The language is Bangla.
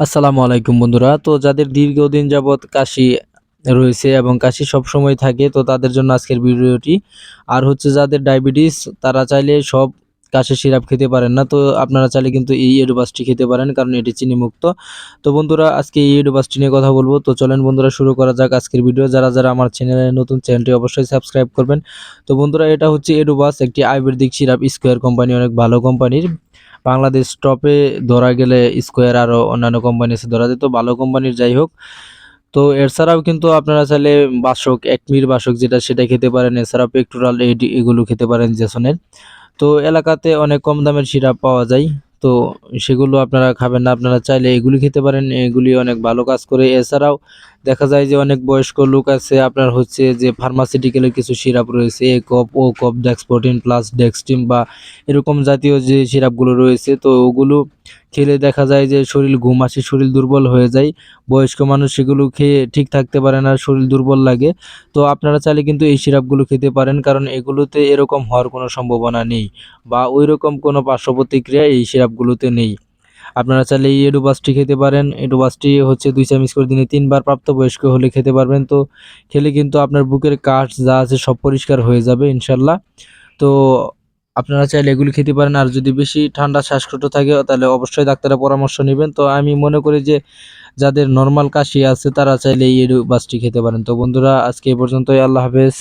আসসালামু আলাইকুম বন্ধুরা। তো যাদের দীর্ঘদিন যাবৎ কাশি রয়েছে এবং কাশি সবসময় থাকে, তো তাদের জন্য আজকের ভিডিওটি। আর হচ্ছে যাদের ডায়াবেটিস, তারা চাইলে সব কাশি সিরাপ খেতে পারেন না। তো আপনারা চাইলে কিন্তু এই এডুবাসটি খেতে পারেন, কারণ এটি চিনি মুক্ত তো বন্ধুরা, আজকে এই এডুবাসটি নিয়ে কথা বলব। তো চলেন বন্ধুরা, শুরু করা যাক আজকের ভিডিও। যারা যারা আমার চ্যানেলে নতুন, চ্যানেলটি অবশ্যই সাবস্ক্রাইব করবেন। তো বন্ধুরা, এটা হচ্ছে এডুবাস, একটি আয়ুর্বেদিক সিরাপ স্কোয়ার কোম্পানি, অনেক ভালো কোম্পানির। বাংলাদেশ টপে ধরা গেলে স্কোয়ার আরও অন্যান্য কোম্পানি আছে ধরা যেত ভালো কোম্পানির যাই হোক। তো এছাড়াও কিন্তু আপনারা চাইলে বাসক, একমির বাসক যেটা সেটা খেতে পারেন। এছাড়াও পেক্টোরাল এগুলো খেতে পারেন জেসনের তো এলাকাতে অনেক কম দামের সিরাপ পাওয়া যায়। তো সেগুলো আপনারা খাবেন না। আপনারা চাইলে এগুলি খেতে পারেন, এগুলি অনেক ভালো কাজ করে। এছাড়াও দেখা যায় যে অনেক বয়স্ক লোক আছে, আপনার হচ্ছে যে ফার্মাসিউটিক্যালের কিছু সিরাপ রয়েছে, এ কপ, ও কপ ডেক্স প্রোটিন প্লাস ডেক্সটিম বা এরকম জাতীয় যে সিরাপগুলো রয়েছে, তো ওগুলো খেলে দেখা যায় যে শরীর ঘুম আসে, শরীর দুর্বল হয়ে যায়। বয়স্ক মানুষ সেগুলো খেয়ে ঠিক থাকতে পারে না, শরীর দুর্বল লাগে। তো আপনারা চাইলে কিন্তু এই সিরাপগুলো খেতে পারেন, কারণ এগুলোতে এরকম হওয়ার কোনো সম্ভাবনা নেই বা ওই রকম কোনো পার্শ্ব প্রতিক্রিয়া এই সিরাপগুলোতে নেই। আপনারা চাইলে এই এডুবাসটি খেতে পারেন। এডুবাসটি হচ্ছে দুই চামচ করে দিনে তিনবার প্রাপ্তবয়স্ক হলে খেতে পারবেন। তো খেলে কিন্তু আপনার বুকের কাঠ যা আছে সব পরিষ্কার হয়ে যাবে, ইনশাল্লাহ। তো আপনারা চাইলে এগুলি খেতে পারেন। আর যদি বেশি ঠান্ডা, শ্বাসকষ্ট থাকে, তাহলে অবশ্যই ডাক্তারের পরামর্শ নেবেন। তো আমি মনে করি যে, যাদের নর্মাল কাশি আছে, তারা চাইলে এই বাসটি খেতে পারেন। তো বন্ধুরা, আজকে এই পর্যন্তই। আল্লাহ হাফেজ।